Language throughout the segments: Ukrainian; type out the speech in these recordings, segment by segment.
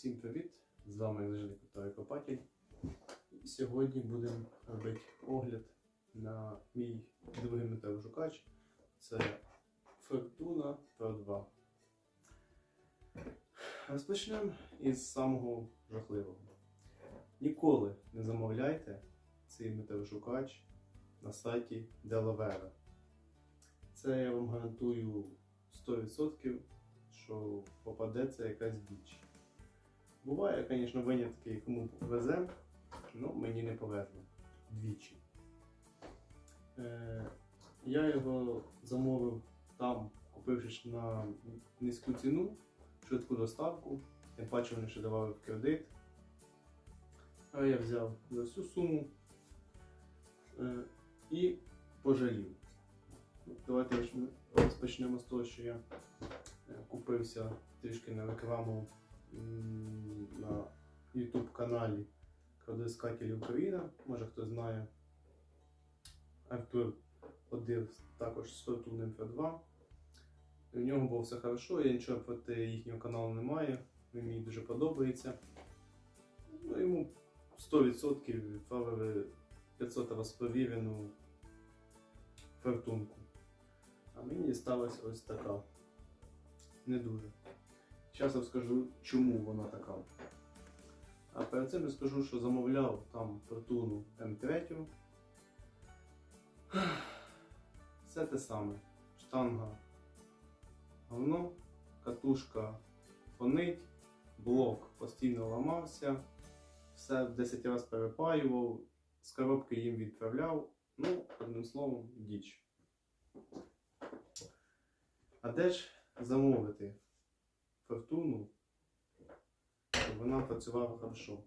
Всім привіт! З вами як завжди Копатель. І сьогодні будемо робити огляд на мій другий металошукач. Це Fortuna Pro 2. Розпочнемо із самого жахливого. Ніколи не замовляйте цей металошукач на сайті Delavera. Це я вам гарантую 100%, що попадеться якась діч. Буває, звісно, винятки, кому повезе, але мені не повезло двічі. Е, я його замовив там, купивши на низьку ціну, швидку доставку, тим паче вони ще давали в кредит. А я взяв за всю суму е, і пожалів. Ну, Давайте розпочнемо- з того, що я е, купився трішки на рекламу на YouTube каналі Кладоіскателі Україна. Може хто знає. Артур ходив також з Fortuna Info 2. У нього було все хорошо, я нічого проти їхнього каналу не маю. Він мені дуже подобається. Ну, йому 100% відправили 500 раз провірену фортунку. А мені сталася ось така. Не дуже. Я скажу, чому вона така. А перед цим я скажу, що замовляв там фортуну М3. Все те саме. Штанга говно, катушка фонить, блок постійно ламався, все в 10 разів перепаював, з коробки їм відправляв. Ну, одним словом, діч. А де ж замовити фортуну, щоб вона працювала хорошо?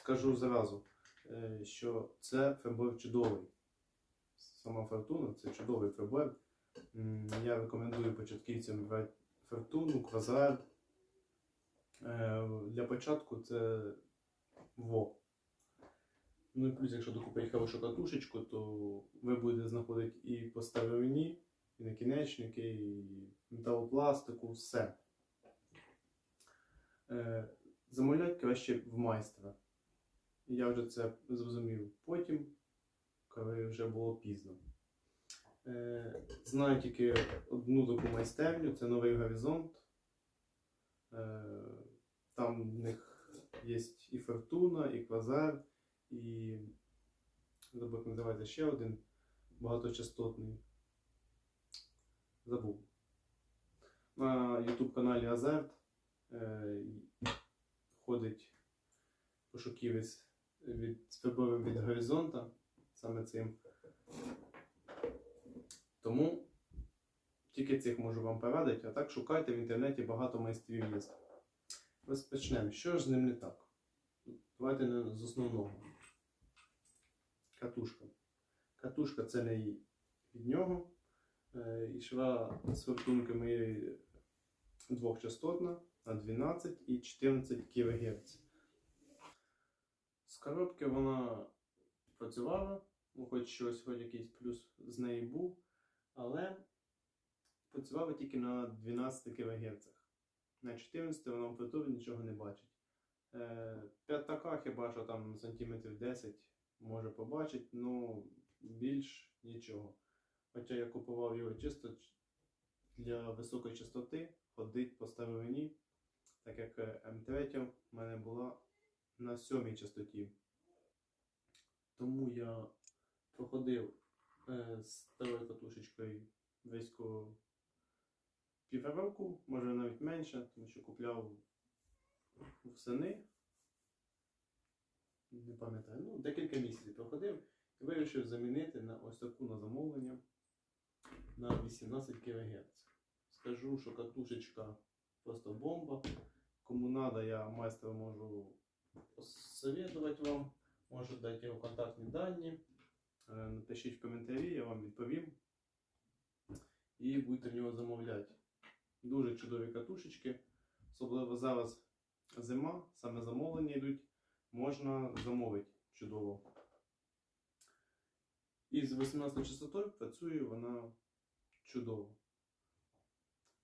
Скажу зразу, е, що це фребор чудовий. Сама фортуна це чудовий фребор. Я рекомендую початківцям брати фортуну, квазар. Е, Для початку це ВО. Ну і плюс, якщо докупити хорошу катушечку, то ви будете знаходити і по старовині, і накінечники, і металопластику, все. Е, Замовляти краще в майстра. Я вже це зрозумів потім, коли вже було пізно. Е, Знаю тільки одну таку майстерню, це Новий Горизонт. Е, Там в них є і Фортуна, і Квазар, і як називається ще один багаточастотний. Забув. На YouTube каналі Азерт е, ходить пошуківець від з від горизонта, саме цим. Тому тільки цих можу вам порадити, а так шукайте в інтернеті багато майстрів є. Розпочнемо. Що ж з ним не так? Давайте з основного. Катушка. Катушка це не від нього. Е, Ішла з фортунки моєї двохчастотна на 12 і 14 кГц. З коробки вона працювала, хоч щось, хоч якийсь плюс з неї був, але працювала тільки на 12 кГц. На 14 вона в нічого не бачить. Е, П'ятака хіба що там сантиметрів 10 може побачити, ну більш нічого. Хоча я купував його чисто для високої частоти, ходить по старовині, М3 в мене була на сьомій частоті. Тому я проходив е, з старою катушечкою близько півтора року, може навіть менше, тому що купляв восени. Не пам'ятаю, ну, декілька місяців проходив і вирішив замінити на ось таку на замовлення на 18 кГц. Скажу, що катушечка просто бомба. Кому надо, я майстра можу посоветувати вам. Можу дати його контактні дані. Е, Напишіть в коментарі, я вам відповім. І будете в нього замовляти. Дуже чудові катушечки. Особливо зараз зима, саме замовлення йдуть. Можна замовити чудово. І з 18 частотою працює вона чудово.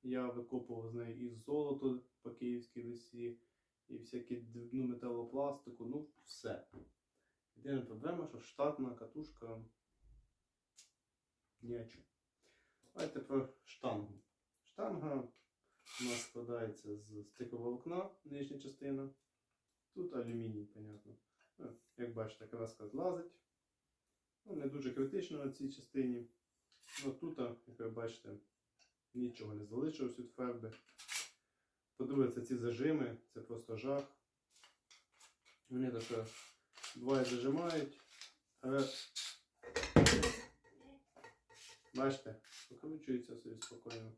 Я викопував з нею і золото по київській весі, і всякі дрібну металопластику, ну все. Єдина проблема, що штатна катушка ні. Давайте про штангу. Штанга у нас складається з стиковолокна, нижня частина. Тут алюміній, понятно. Ну, Як бачите, краска злазить. Ну, не дуже критично на цій частині. Ну, тут, як ви бачите, нічого не залишилось від фарби. Це ці зажими, це просто жах. Вони так двоє зажимають, бачите, покручується собі спокійно.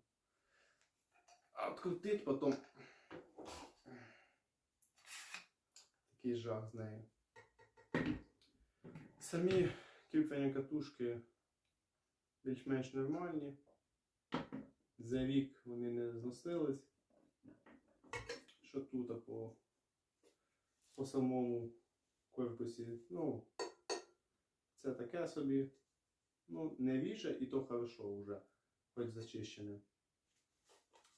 А открутить потім такий жах з нею. Самі кріплення катушки більш-менш нормальні. За рік вони не зносились. Що тут по, по самому корпусі? Ну, це таке собі. Ну, не ріже, і то хорошо вже, хоч зачищене.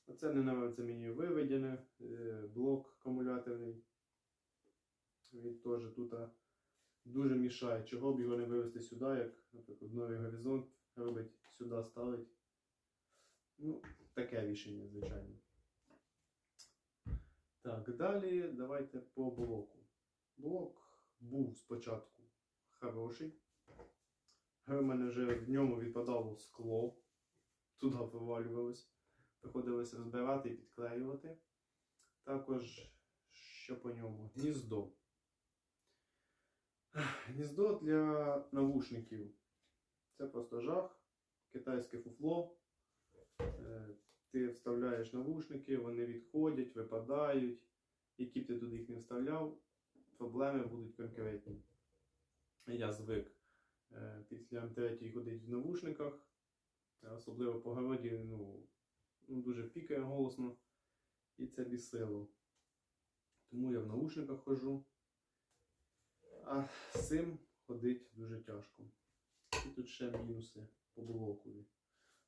Оце не нравиться мені виведене, е, блок акумуляторний. Він теж тут дуже мішає. Чого б його не вивезти сюди, як, наприклад, новий горизонт робить, сюди ставить. Ну, таке рішення, звичайно. Так, далі давайте по блоку. Блок був спочатку хороший. В мене вже в ньому відпадало скло, туди вивалювалось. Приходилося розбирати і підклеювати. Також, що по ньому? Гніздо. Гніздо для навушників. Це просто жах, китайське фуфло. Ти вставляєш навушники, вони відходять, випадають. Які б ти туди їх не вставляв, проблеми будуть конкретні. Я звик після М3 ходити в навушниках, особливо по городі, ну, ну, дуже пікає голосно, і це бісило. Тому я в наушниках ходжу. А з цим ходить дуже тяжко. І тут ще мінуси по блокові.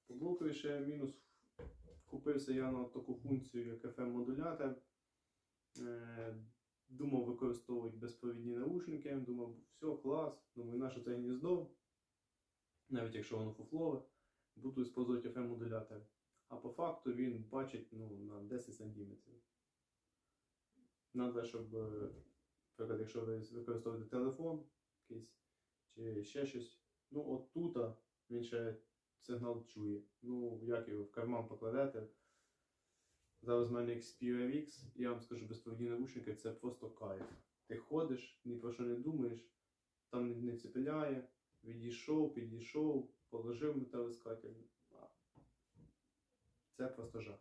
По блокові ще мінус. Купився я на таку функцію, як FM-модулятор. Е, Думав використовувати безпровідні наушники. Думав, все, клас. Думаю, наше це гніздо. Навіть якщо воно фуфлове, буду використовувати FM-модулятор. А по факту він бачить ну, на 10 см. Надо, щоб, е, наприклад, якщо ви використовуєте телефон якийсь чи ще щось, ну от тут він ще сигнал чує. Ну, як його в карман покладете. Зараз в мене Xperia X, я вам скажу, безпровідні навушники це просто кайф. Ти ходиш, ні про що не думаєш, там не цепляє, відійшов, підійшов, положив металоскатель. Це просто жах.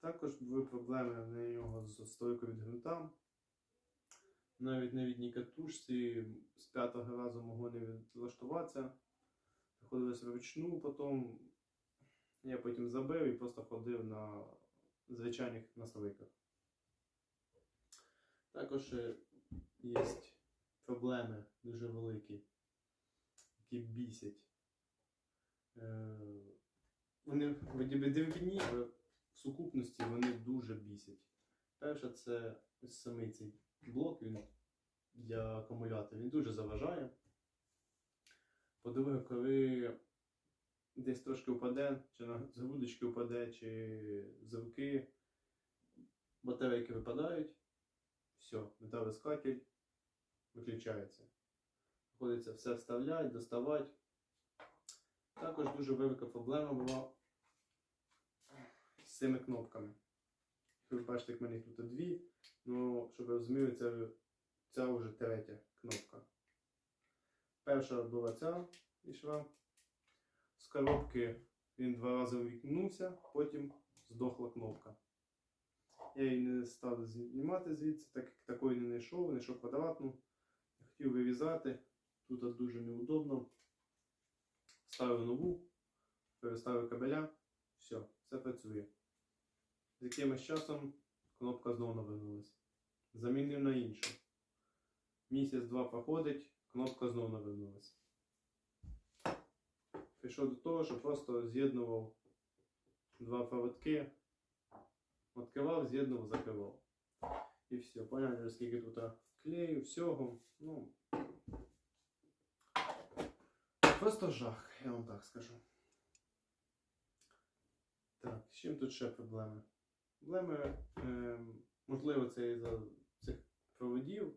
Також були проблеми на нього з стойкою від гвинта. Навіть на відній катушці з п'ятого разу могло не відлаштуватися. Приходилося вручну, потім я потім забив і просто ходив на звичайних настройках. Також е, є проблеми дуже великі, які бісять. Е, Вони дрібні, але в сукупності вони дуже бісять. Перше, це ось самий блок він для акумулятора. Він дуже заважає. По-друге, коли десь трошки впаде, чи на грудочки впаде, чи з руки, батарейки випадають, все, металоскатель виключається. Приходиться все вставляти, доставати. Також дуже велика проблема була з цими кнопками. Ви бачите, як в мене тут дві. Ну, щоб ви розуміли, це, це вже третя кнопка. Перша була ця йшла. З коробки він два рази увікнувся, потім здохла кнопка. Я її не став знімати звідси, так як такої не знайшов, знайшов квадратну. Хотів вирізати. Тут дуже неудобно. Ставив нову, переставив кабеля, все, все працює. З якимось часом кнопка знову навернулася. Замінив на іншу. Місяць-два проходить, кнопка знову навернулася. Прийшов до того, що просто з'єднував два проводки Відкривав, з'єднував, закривав. І все. Поняли, скільки тут клею, всього. Ну. Просто жах, я вам так скажу. Так, з чим тут ще проблеми? Проблеми, е, можливо, це із-за цих проводів,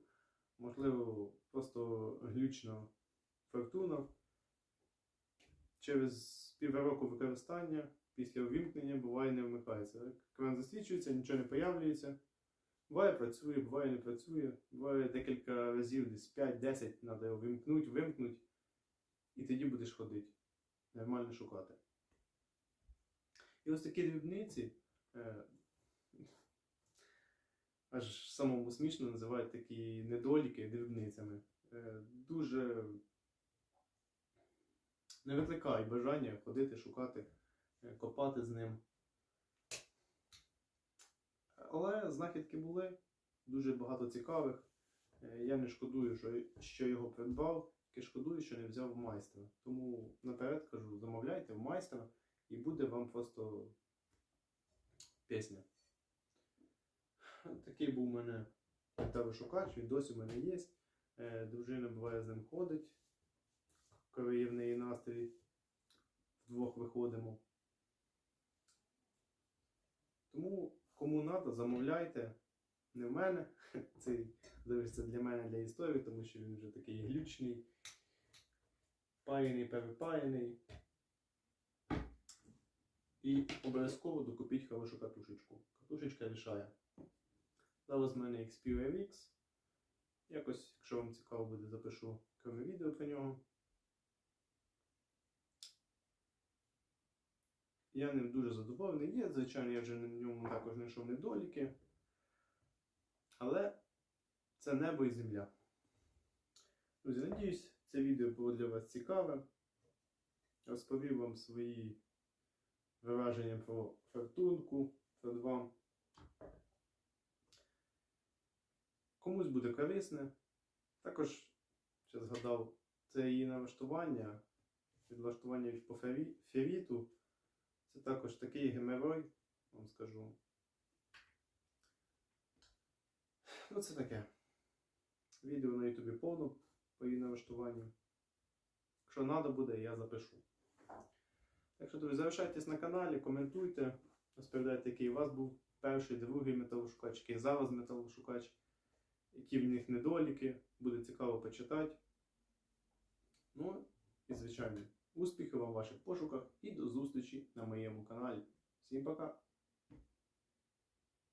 можливо, просто глючна фортуна. Через півтора року використання після увімкнення буває не вмикається. Екран засвічується, нічого не появлюється. Буває працює, буває не працює. Буває декілька разів, десь 5-10 треба його вимкнути, вимкнути, і тоді будеш ходити. Нормально шукати. І ось такі дрібниці. Аж самому смішно називають такі недоліки дрібницями. Е, дуже не викликає бажання ходити, шукати, е, копати з ним. Але знахідки були дуже багато цікавих. Е, Я не шкодую, що, що його придбав, тільки шкодую, що не взяв майстра. Тому наперед кажу, замовляйте в майстра і буде вам просто пісня. Такий був у мене металошукач, він досі в мене є. Е, Дружина буває з ним ходить, коли є в неї настрій. Вдвох виходимо. Тому кому треба, замовляйте. Не в мене. Це залишиться для мене для історії, тому що він вже такий глючний, паяний, перепаяний. І обов'язково докупіть хорошу катушечку. Катушечка рішає. Зараз в мене Xperia X. Якось, якщо вам цікаво буде, запишу окреме відео про нього. Я ним дуже задоволений. Є, звичайно, я вже на ньому також знайшов недоліки. Але це небо і земля. Друзі, надіюсь, це відео було для вас цікаве. Розповів вам свої враження про фортунку перед вам. Комусь буде корисне. Також ще згадав, це її налаштування, відлаштування по фері- феріту. Це також такий геморой, вам скажу. Ну, це таке. Відео на Ютубі повно по її налаштуванню. Якщо треба буде, я запишу. Так що, друзі, залишайтесь на каналі, коментуйте, розповідайте, який у вас був перший, другий металошукач, який зараз металошукач, які в них недоліки, буде цікаво почитати. Ну і, звичайно, успіхів вам в ваших пошуках і до зустрічі на моєму каналі. Всім пока!